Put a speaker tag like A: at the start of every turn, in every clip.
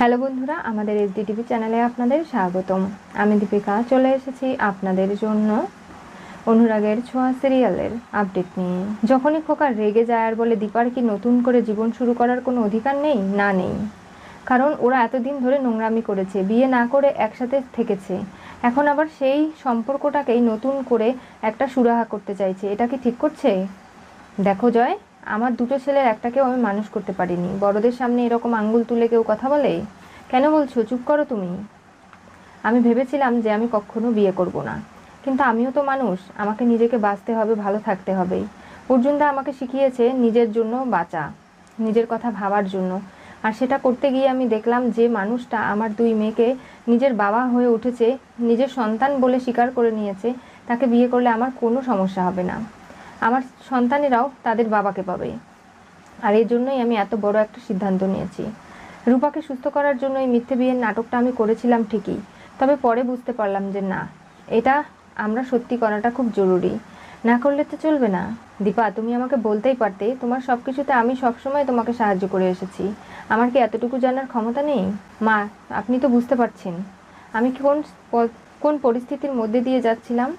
A: Hello বন্ধুরা, আমাদের SD TV চ্যানেলে আপনাদের স্বাগতম। আমি দীপিকা, চলে এসেছি আপনাদের জন্য অনুরাগের ছোঁয়া সিরিয়ালের আপডেট নিয়ে। যখনই খোকা রেগে যায় আর বলে, দীপার কি নতুন করে জীবন শুরু করার কোনো অধিকার নেই? না, নেই। কারণ ওরা এতদিন ধরে নোংরামি করেছে, বিয়ে না করে একসাথে থেকেছে। এখন আবার সেই সম্পর্কটাকেই নতুন করে একটা সুরাহা করতে চাইছে। এটা কি ঠিক করছে? দেখো, জয়। আমার দুটো ছেলের একটাকেও আমি মানুষ করতে পারিনি। বড়দের সামনে এরকম আঙ্গুল তুলে কেউ কথা বলে? কেন বলছো? চুপ করো তুমি। আমি ভেবেছিলাম যে আমি কখনো বিয়ে করব না। কিন্তু আমিও তো মানুষ, আমাকে নিজেকে বাঁচতে হবে, ভালো থাকতে হবে। অর্জুনদা আমাকে শিখিয়েছে নিজের জন্য বাঁচা, নিজের কথা ভাবার জন্য। আর সেটা করতে গিয়ে আমি দেখলাম যে মানুষটা আমার দুই মেয়েকে নিজের বাবা হয়ে উঠেছে, নিজের সন্তান বলে স্বীকার করে নিয়েছে। তাকে বিয়ে করলে আমার কোনো সমস্যা হবে না। আমার সন্তানেরাও তাদের বাবাকে পাবে। আর এর জন্যই আমি এত বড় একটা সিদ্ধান্ত নিয়েছি। রূপাকে সুস্থ করার জন্য এই মিথ্যে বিয়ের নাটকটা আমি করেছিলাম ঠিকই, তবে পরে বুঝতে পারলাম যে না, এটা আমরা সত্যি করাটা খুব জরুরি। না করলে তো চলবে না। দীপা, তুমি আমাকে বলতেই পারতে, তোমার সব কিছুতে আমি সবসময় তোমাকে সাহায্য করে এসেছি। আমার কি এতটুকু জানার ক্ষমতা নেই? মা, আপনি তো বুঝতে পারছেন। আমি কোন কোন পরিস্থিতির মধ্যে দিয়ে যাচ্ছিলাম,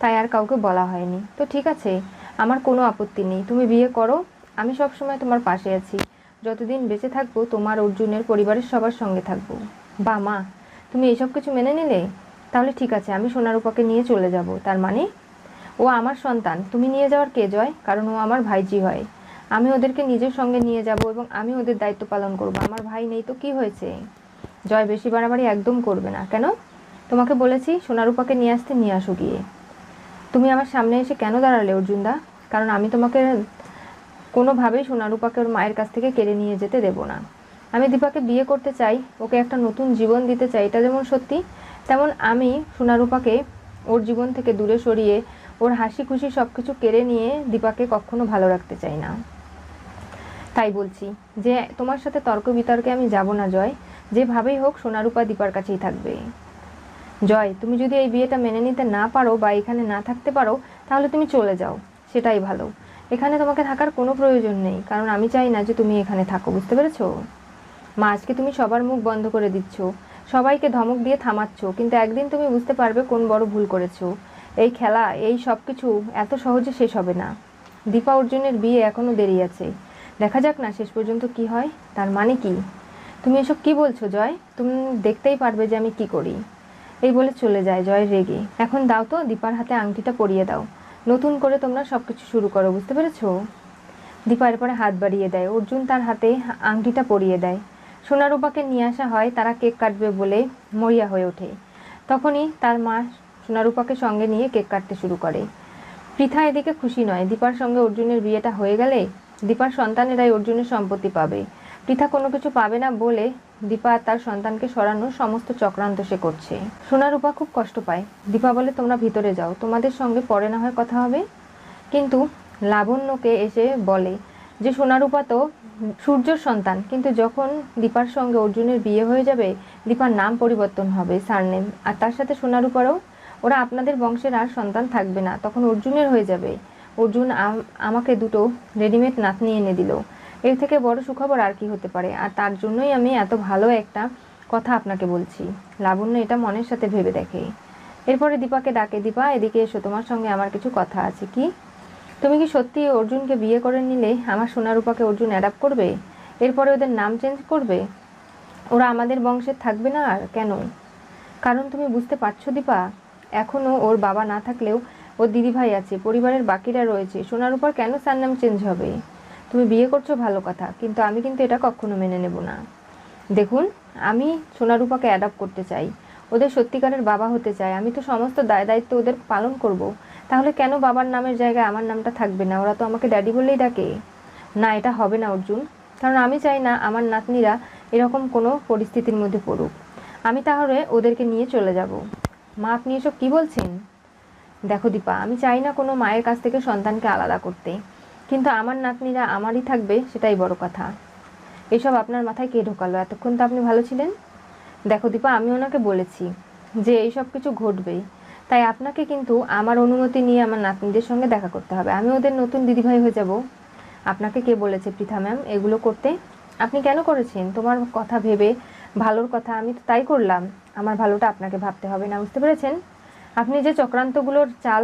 A: তাই আর কাউকে বলা হয়নি। তো ঠিক আছে আমার কোনো আপত্তি নেই। তুমি বিয়ে করো। আমি সব সময় তোমার পাশে আছি। যতদিন বেঁচে থাকব, তোমার, অর্জুনের পরিবারের সবার সঙ্গে থাকব। বা মা, তুমি এইসব কিছু মেনে নিলে? তাহলে ঠিক আছে, আমি সোনারূপাকে নিয়ে চলে যাব। তার মানে? ও আমার সন্তান। তুমি নিয়ে যাওয়ার কে জয়? কারণ ও আমার ভাইজি হয়। আমি ওদেরকে নিজের সঙ্গে নিয়ে যাব এবং আমি ওদের দায়িত্ব পালন করব। আমার ভাই নেই তো কি হয়েছে? জয় বেশি বাড়াবাড়ি একদম করবে না। কেন? তোমাকে বলেছি সোনারূপাকে নিয়ে আসতে নিয়ে আসো গিয়ে। তুমি আমার সামনে এসে কেন দাঁড়ালে, অর্জুনদা? কারণ আমি তোমাকে কোনোভাবেই সোনারূপাকে ওর মায়ের কাছ থেকে কেড়ে নিয়ে যেতে দেব না। আমি দীপাকে বিয়ে করতে চাই, ওকে একটা নতুন জীবন দিতে চাই, এটা যেমন সত্যি, তেমন আমি সোনারূপাকে ওর জীবন থেকে দূরে সরিয়ে, ওর হাসি খুশি সব কিছু কেড়ে নিয়ে দীপাকে কখনো ভালো রাখতে চাই না। তাই বলছি যে, তোমার সাথে তর্ক বিতর্কে আমি যাব না, জয়। যেভাবেই হোক, সোনারূপা দীপার কাছেই থাকবে। জয়, তুমি যদি এই বিয়েটা মেনে নিতে না পারো বা এখানে না থাকতে পারো, তাহলে তুমি চলে যাও। সেটাই ভালো। এখানে তোমাকে থাকার কোনো প্রয়োজন নেই, কারণ আমি চাই না যে তুমি এখানে থাকো, বুঝতে পেরেছ? মা, আজকে তুমি সবার মুখ বন্ধ করে দিচ্ছ। সবাইকে ধমক দিয়ে থামাচ্ছ, কিন্তু একদিন তুমি বুঝতে পারবে কোন বড় ভুল করেছ। এই খেলা, এই সব কিছু এত সহজে শেষ হবে না। দীপা অর্জুনের বিয়ে এখনও দেরি আছে। দেখা যাক না শেষ পর্যন্ত কি হয়। তার মানে কি? তুমি এসব কি বলছো, জয়? তুমি দেখতেই পারবে যে আমি কি করি। এই বলে চলে যায় জয় রেগে। এখন দাও তো, দীপার হাতে আংটিটা পরিয়ে দাও। নতুন করে তোমরা সব কিছু শুরু করো, বুঝতে পেরেছ? দীপা এরপরে হাত বাড়িয়ে দেয়। অর্জুন তার হাতে আংটিটা পরিয়ে দেয়। সোনারূপাকে নিয়ে আসা হয়, তারা কেক কাটবে বলে মরিয়া হয়ে ওঠে। তখনই তার মা সোনারূপাকে সঙ্গে নিয়ে কেক কাটতে শুরু করে। পৃথা এদিকে খুশি নয়। দীপার সঙ্গে অর্জুনের বিয়েটা হয়ে গেলে দীপার সন্তানেরাই অর্জুনের সম্পত্তি পাবে। পৃথা কোনো কিছু পাবে না বলে দীপা তার সন্তানকে সরানোর সমস্ত চক্রান্ত সে করছে। সোনারূপা খুব কষ্ট পায়। দীপা বলে, তোমরা ভিতরে যাও, তোমাদের সঙ্গে পরে না হয় কথা হবে? কিন্তু লাবণ্যকে এসে বলে যে, সোনারূপা তো সূর্যর সন্তান, কিন্তু যখন দীপার সঙ্গে অর্জুনের বিয়ে হয়ে যাবে, দীপার নাম পরিবর্তন হবে, সারনেম। আর তার সাথে সোনারূপারও, ওরা আপনাদের বংশের আর সন্তান থাকবে না, তখন অর্জুনের হয়ে যাবে। অর্জুন আম- আমাকে দুটো রেডিমেড নাতনি এনে দিল। এর থেকে বড় সুখবর আর কি হতে পারে? আর তার জন্যই আমি এত ভালো একটা কথা আপনাকে বলছি। লাবণ্য এটা মনের সাথে ভেবে দেখে। এরপরে দীপাকে ডাকে, দীপা, এদিকে এসো, তোমার সঙ্গে আমার কিছু কথা আছে, কি? তুমি কি সত্যি অর্জুনকে বিয়ে করে নিলে? আমার সোনারূপাকে অর্জুন অ্যাডাপ্ট করবে? এরপরে ওদের নাম চেঞ্জ করবে? ওরা আমাদের বংশের থাকবে না আর কেন? কারণ তুমি বুঝতে পারছ, দীপা এখনও ওর বাবা না থাকলেও ওর দিদিভাই আছে, পরিবারের বাকিরা রয়েছে। সোনারূপার কেন সার নাম চেঞ্জ হবে? তুমি বিয়ে করছ, ভালো কথা। কিন্তু আমি কিন্তু এটা কখনো মেনে নেব না। দেখুন, আমি সোনারূপাকে অ্যাডাপ্ট করতে চাই। ওদের সত্যিকারের বাবা হতে চাই। আমি তো সমস্ত দায় দায়িত্ব ওদের পালন করব। তাহলে কেন বাবার নামের জায়গায় আমার নামটা থাকবে না? ওরা তো আমাকে ড্যাডি বললেই ডাকে। না, এটা হবে না, অর্জুন। কারণ আমি চাই না আমার নাতনিরা এরকম কোনো পরিস্থিতির মধ্যে পড়ুক। আমি তাহলে ওদেরকে নিয়ে চলে যাব। মা, আপনি এসব কী বলছেন? দেখো দীপা, আমি চাই না কোনো মায়ের কাছ থেকে সন্তানকে আলাদা করতে। কিন্তু আমার নাতনিরা আমারই থাকবে সেটাই বড় কথা। এসব আপনার মাথায় কে ঢোকালো? এতক্ষণ তো আপনি ভালো ছিলেন। দেখো দীপা, আমি ওনাকে বলেছি যে এইসব কিছু ঘটবেই। তাই আপনাকে কিন্তু আমার অনুমতি নিয়ে আমার নাতনিদের সঙ্গে দেখা করতে হবে। আমি ওদের নতুন দিদিভাই হয়ে যাব। আপনাকে কে বলেছে পৃথা ম্যাম? এগুলো করতে? আপনি কেন করেছেন? তোমার কথা ভেবে ভালোর কথা আমি তো তাই করলাম। আমার ভালোটা আপনাকে ভাবতে হবে না, বুঝতে পেরেছেন? আপনি যে চক্রান্তগুলোর চাল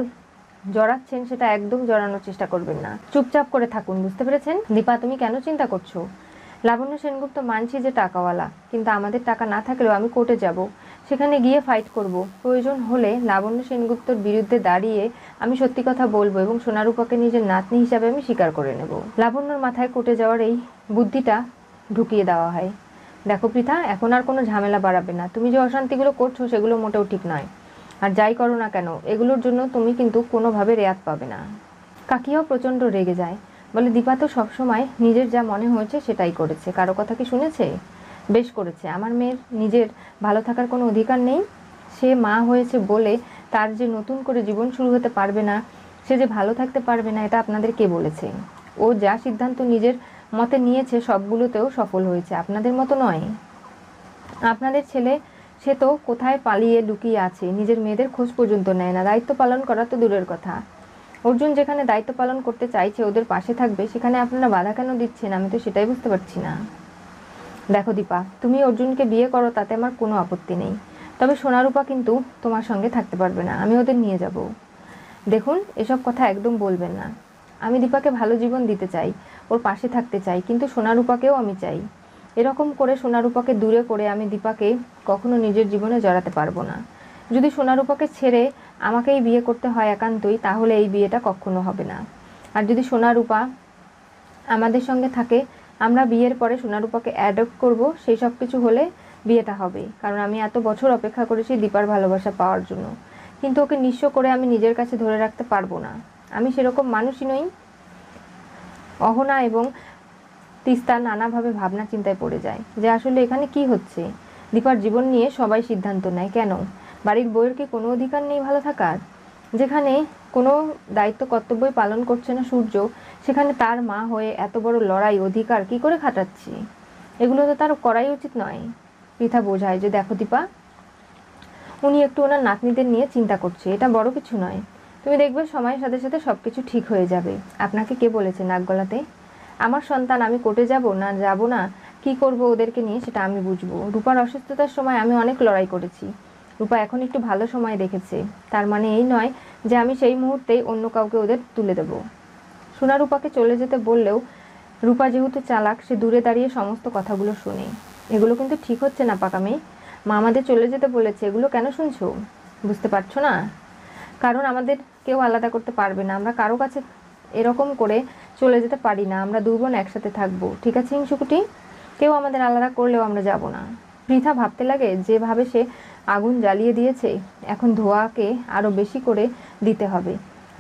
A: জড়াচ্ছেন সেটা একদম জড়ানোর চেষ্টা করবেন না। চুপচাপ করে থাকুন, বুঝতে পেরেছেন? দীপা, তুমি কেন চিন্তা করছ? লাবণ্য সেনগুপ্ত মানছি যে টাকাওয়ালা, কিন্তু আমাদের টাকা না থাকলেও আমি কোর্টে যাব। সেখানে গিয়ে ফাইট করব। প্রয়োজন হলে লাবণ্য সেনগুপ্তর বিরুদ্ধে দাঁড়িয়ে আমি সত্যি কথা বলব এবং সোনারূপাকে নিজের নাতনি হিসাবে আমি স্বীকার করে নেব। লাবণ্যর মাথায় কোর্টে যাওয়ার এই বুদ্ধিটা ঢুকিয়ে দেওয়া হয়। দেখো পৃথা, এখন আর কোনো ঝামেলা বাড়াবে না। তুমি যে অশান্তিগুলো করছ সেগুলো মোটেও ঠিক নয়। আর যাই করো না কেন, এগুলোর জন্য তুমি কিন্তু কোনোভাবে রেয়াত পাবে না। কাকিয়াও প্রচণ্ড রেগে যায়। বলে, দীপা তো সবসময় নিজের যা মনে হয়েছে সেটাই করেছে। কারও কথা কি শুনেছে? বেশ করেছে। আমার মেয়ের নিজের ভালো থাকার কোনো অধিকার নেই। সে মা হয়েছে বলে তার যে নতুন করে জীবন শুরু হতে পারবে না, সে যে ভালো থাকতে পারবে না, এটা আপনাদের কে বলেছে? ও যা সিদ্ধান্ত নিজের মতে নিয়েছে, সবগুলোতেও সফল হয়েছে। আপনাদের মতো নয়। আপনাদের ছেলে সে তো কোথায় পালিয়ে লুকিয়ে আছে, নিজের মেয়েদের খোঁজ পর্যন্ত নেয় না, দায়িত্ব পালন করা তো দূরের কথা। অর্জুন যেখানে দায়িত্ব পালন করতে চাইছে, ওদের পাশে থাকবে, সেখানে আপনারা বাধা কেন দিচ্ছেন? আমি তো সেটাই বুঝতে পারছি না। দেখো দীপা, তুমি অর্জুনকে বিয়ে করো, তাতে আমার কোনো আপত্তি নেই। তবে সোনারূপা কিন্তু তোমার সঙ্গে থাকতে পারবে না, আমি ওদের নিয়ে যাব। দেখুন, এসব কথা একদম বলবেন না। আমি দীপাকে ভালো জীবন দিতে চাই, ওর পাশে থাকতে চাই, কিন্তু সোনারূপাকেও আমি চাই। এরকম করে সোনারূপাকে দূরে করে আমি দীপাকে কখনো নিজের জীবনে জড়াতে পারব না। যদি সোনারূপাকে ছেড়ে আমাকেই বিয়ে করতে হয় একান্তই, তাহলে এই বিয়েটা কখনো হবে না। আর যদি সোনারূপা আমাদের সঙ্গে থাকে, আমরা বিয়ের পরে সোনারূপাকে অ্যাডপ্ট করব, সেই সব কিছু হলে বিয়েটা হবে। কারণ আমি এত বছর অপেক্ষা করেছি দীপার ভালোবাসা পাওয়ার জন্য। কিন্তু ওকে নিঃস্ব করে আমি নিজের কাছে ধরে রাখতে পারব না। আমি সেরকম মানুষই নই। অহনা এবং তিস্তা নানাভাবে ভাবনা চিন্তায় পড়ে যায় যে আসলে এখানে কি হচ্ছে? দীপার জীবন নিয়ে সবাই সিদ্ধান্ত নেয়, কেন? বাড়ির বউয়ের কি কোনো অধিকার নেই ভালো থাকার? যেখানে কোনো দায়িত্ব কর্তব্যই পালন করছে না সূর্য, সেখানে তার মা হয়ে এত বড় লড়াই, অধিকার কি করে খাটাচ্ছি? এগুলো তো তার করাই উচিত নয়। পৃথা বোঝায় যে দেখো দীপা, উনি একটু ওনার নাতনিদের নিয়ে চিন্তা করছে, এটা বড় কিছু নয়। তুমি দেখবে সময়ের সাথে সাথে সব কিছু ঠিক হয়ে যাবে। আপনাকে কে বলেছে নাক গলাতে? আমার সন্তান আমি কোর্টে যাব না যাব না? কি করব ওদেরকে নিয়ে সেটা আমি বুঝব। রূপার অসুস্থতার সময় আমি অনেক লড়াই করেছি। রূপা এখন একটু ভালো সময় দেখেছে। তার মানে এই নয় যে আমি সেই মুহূর্তেই অন্য কাউকে ওদের তুলে দেব। সোনা রূপাকে চলে যেতে বললেও রূপা যেহেতু চালাক, সে দূরে দাঁড়িয়ে সমস্ত কথাগুলো শুনে। এগুলো কিন্তু ঠিক হচ্ছে না পাকামে মা আমাদের চলে যেতে বলেছে। এগুলো কেন শুনছো? বুঝতে পারছ না? কারণ আমাদের কেউ আলাদা করতে পারবে না। আমরা কারও কাছে এরকম করে চলে যেতে পারি না। আমরা দুই বোন একসাথে থাকব। ঠিক আছে হিংসুকুটি কেউ আমাদের আলাদা করলেও আমরা যাব না। পৃথা ভাবতে লাগে যেভাবে সে আগুন জ্বালিয়ে দিয়েছে, এখন ধোঁয়াকে আরও বেশি করে দিতে হবে।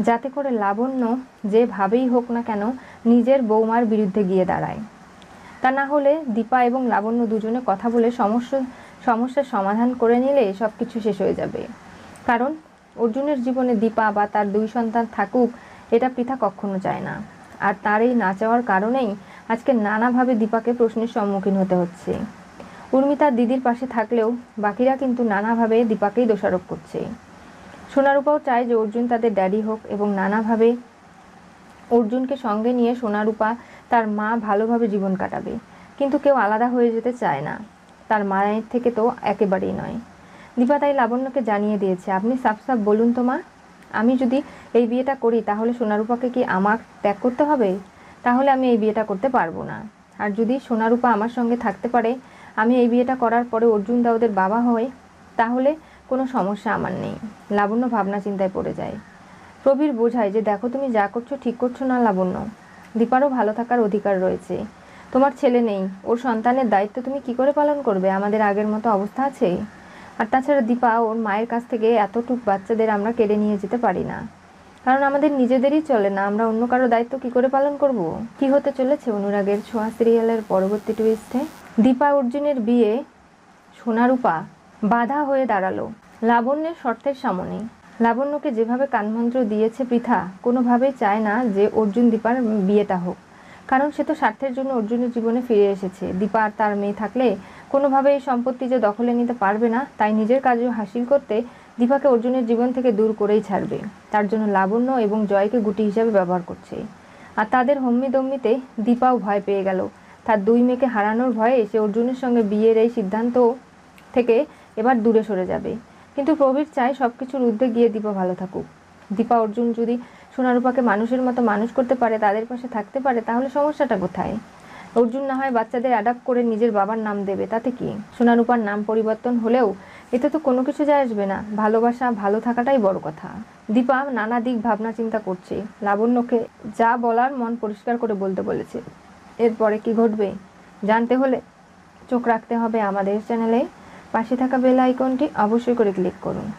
A: যাতে করে লাবণ্য যেভাবেই হোক না কেন নিজের বৌমার বিরুদ্ধে গিয়ে দাঁড়ায়। তা না হলে দীপা এবং লাবণ্য দুজনে কথা বলে সমস্যা, সমস্যার সমাধান করে নিলে সব কিছু শেষ হয়ে যাবে। কারণ অর্জুনের জীবনে দীপা বা তার দুই সন্তান থাকুক এটা পৃথা কখনো চায় না। আর তার এই না চাওয়ার কারণেই আজকে নানাভাবে দীপাকে প্রশ্নের সম্মুখীন হতে হচ্ছে। উর্মি তার দিদির পাশে থাকলেও বাকিরা কিন্তু নানাভাবে দীপাকেই দোষারোপ করছে। সোনারূপাও চায় যে অর্জুন তাদের ড্যাডি হোক এবং নানাভাবে অর্জুনকে সঙ্গে নিয়ে সোনারূপা তার মা ভালোভাবে জীবন কাটাবে। কিন্তু কেউ আলাদা হয়ে যেতে চায় না। তার মায়ের থেকে তো একেবারেই নয়। দীপা তাই লাবণ্যকে জানিয়ে দিয়েছে, আপনি সাফ সাফ বলুন তো মা। আমি যদি এই বিয়েটা করি, তাহলে সোনারূপাকে কি আমার ত্যাগ করতে হবে? তাহলে আমি এই বিয়েটা করতে পারব না। আর যদি সোনারূপা আমার সঙ্গে থাকতে পারে, আমি এই বিয়েটা করার পরে অর্জুন দা ওদের বাবা হয় তাহলে কোনো সমস্যা আমার নেই। লাবণ্য ভাবনা চিন্তায় পড়ে যায়। প্রবীর বোঝায় যে, দেখো তুমি যা করছ ঠিক করছ না, লাবণ্য। দীপারও ভালো থাকার অধিকার রয়েছে। তোমার ছেলে নেই। ওর সন্তানের দায়িত্ব তুমি কি করে পালন করবে? আমাদের আগের মতো অবস্থা আছে? আর তাছাড়া দীপা, ওর মায়ের কাছ থেকে এতটুক বাচ্চাদের আমরা কেড়ে নিয়ে যেতে পারি না। কারণ আমাদের নিজেদেরই চলে না, আমরা অন্য কারও দায়িত্ব কি করে পালন করব? কি হতে চলেছে অনুরাগের ছোঁয়া সিরিয়ালের পরবর্তী টুইস্টে দীপা অর্জুনের বিয়ে সোনারূপা বাধা হয়ে দাঁড়াল লাবণ্যের শর্তের সামনে। লাবণ্যকে যেভাবে কানমন্ত্র দিয়েছে পৃথা, কোনোভাবেই চায় না যে অর্জুন দীপার বিয়েটা হোক। কারণ সে তো স্বার্থের জন্য অর্জুনের জীবনে ফিরে এসেছে। দীপা আর তার মেয়ে থাকলে কোনোভাবে এই সম্পত্তি যে দখলে নিতে পারবে না, তাই নিজের কাজে হাসিল করতে দীপাকে অর্জুনের জীবন থেকে দূর করেই ছাড়বে। তার জন্য লাবণ্য এবং জয়কে গুটি হিসাবে ব্যবহার করছে। আর তাদের হম্মি দম্মিতে দীপাও ভয় পেয়ে গেল। তার দুই মেয়েকে হারানোর ভয়ে সে অর্জুনের সঙ্গে বিয়ের এই সিদ্ধান্ত থেকে এবার দূরে সরে যাবে। কিন্তু প্রবীর চায় সব কিছুর ঊর্ধ্বে গিয়ে দীপা ভালো থাকুক। দীপা অর্জুন যদি সোনারূপাকে মানুষের মতো মানুষ করতে পারে, তাদের পাশে থাকতে পারে, তাহলে সমস্যাটা কোথায়? অর্জুন না হয় বাচ্চাদের অ্যাডাপ্ট করে নিজের বাবার নাম দেবে, তাতে কি? সোনারূপার নাম পরিবর্তন হলেও এতে তো কোনো কিছু যায় আসবে না। ভালোবাসা, ভালো থাকাটাই বড় কথা। দীপা নানা দিক ভাবনা চিন্তা করছে। লাবণ্যকে যা বলার মন পরিষ্কার করে বলতে বলেছে। এরপরে কি ঘটবে? জানতে হলে চোখ রাখতে হবে আমাদের চ্যানেলে। পাশে থাকা বেল আইকনটি অবশ্যই করে ক্লিক করুন।